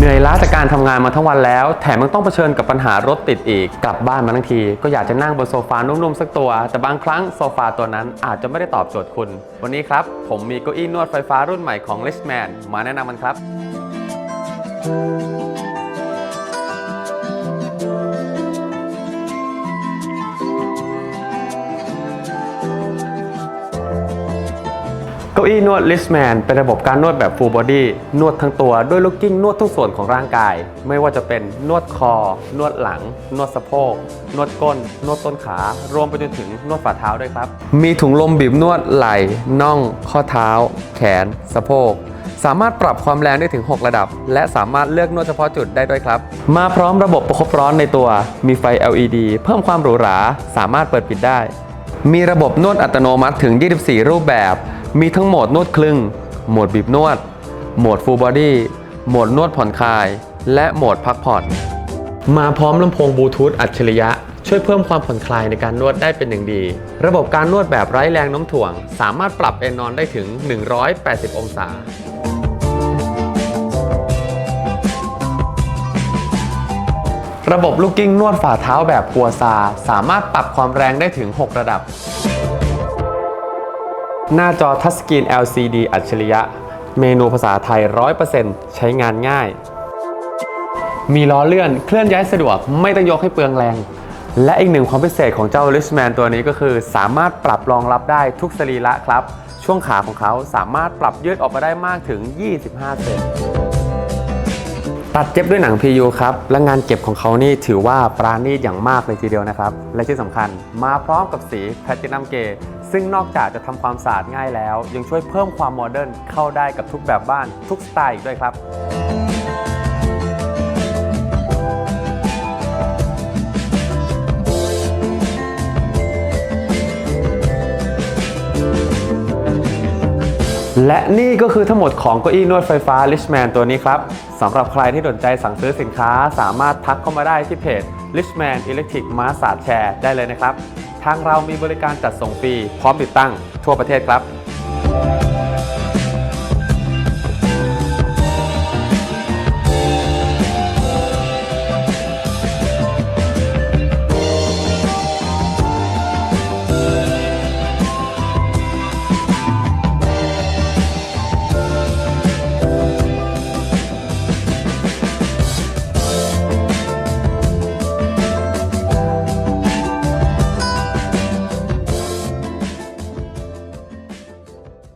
เหนื่อยล้าจากการทำงานมาทั้งวันแล้ว แถมยังต้องเผชิญกับปัญหารถติดอีก กลับบ้านมาทั้งที ก็อยากจะนั่งบนโซฟานุ่มๆสักตัว แต่บางครั้งโซฟาตัวนั้นอาจจะไม่ได้ตอบโจทย์คุณ วันนี้ครับ ผมมีเก้าอี้นวดไฟฟ้ารุ่นใหม่ของ l i s h m a n มาแนะนำมันครับ เก้าอี้นวด Listman เป็นระบบการนวดแบบ Full Body นวดทั้งตัวด้วยลูกกิ้งนวดทุกส่วนของร่างกาย ไม่ว่าจะเป็นนวดคอ นวดหลัง นวดสะโพก นวดก้น นวดต้นขา รวมไปจนถึงนวดฝ่าเท้าด้วยครับ มีถุงลมบีบนวดไหล่น่อง ข้อเท้า แขน สะโพกสามารถปรับความแรงได้ถึง 6 ระดับ และสามารถเลือกนวดเฉพาะจุดได้ด้วยครับ มาพร้อมระบบประคบร้อนในตัว มีไฟ LED เพิ่มความหรูหรา สามารถเปิดปิดได้ มีระบบนวดอัตโนมัติถึง 24 รูปแบบ มีทั้งโหมดนวดคลึง โหมดบีบนวด โหมด Full Body โหมดนวดผ่อนคลาย และโหมดพักผ่อน มาพร้อมลำโพงบลูทูธอัจฉริยะ ช่วยเพิ่มความผ่อนคลายในการนวดได้เป็นอย่างดี ระบบการนวดแบบไร้แรงโน้มถ่วง สามารถปรับเอนนอนได้ถึง 180 องศาระบบลูกกิ้งนวดฝ่าเท้าแบบกัวซา สามารถปรับความแรงได้ถึง 6 ระดับ หน้าจอทัชสกรีน LCD อัจฉริยะ เมนูภาษาไทย 100%ใช้งานง่าย มีล้อเลื่อนเคลื่อนย้ายสะดวกไม่ต้องยกให้เปลืองแรง และอีกหนึ่งความพิเศษของเจ้า Richman ตัวนี้ก็คือ สามารถปรับรองรับได้ทุกสรีระครับ ช่วงขาของเขาสามารถปรับยืดออกมาได้มากถึง 25 เซนตัดเย็บด้วยหนัง PU ครับ และงานเก็บของเขานี่ถือว่าปราณีตอย่างมากเลยทีเดียวนะครับ และที่สำคัญมาพร้อมกับสีแพลตินัมเก ซึ่งนอกจากจะทำความสะอาดง่ายแล้ว ยังช่วยเพิ่มความโมเดิร์นเข้าได้กับทุกแบบบ้านทุกสไตล์อีกด้วยครับ และนี่ก็คือทั้งหมดของเก้าอี้นวดไฟฟ้า Richman ตัวนี้ครับสำหรับใครที่สนใจสั่งซื้อสินค้า สามารถทักเข้ามาได้ที่เพจ Richman Electric Massage Chair ได้เลยนะครับทางเรามีบริการจัดส่งฟรีพร้อมติดตั้งทั่วประเทศครับ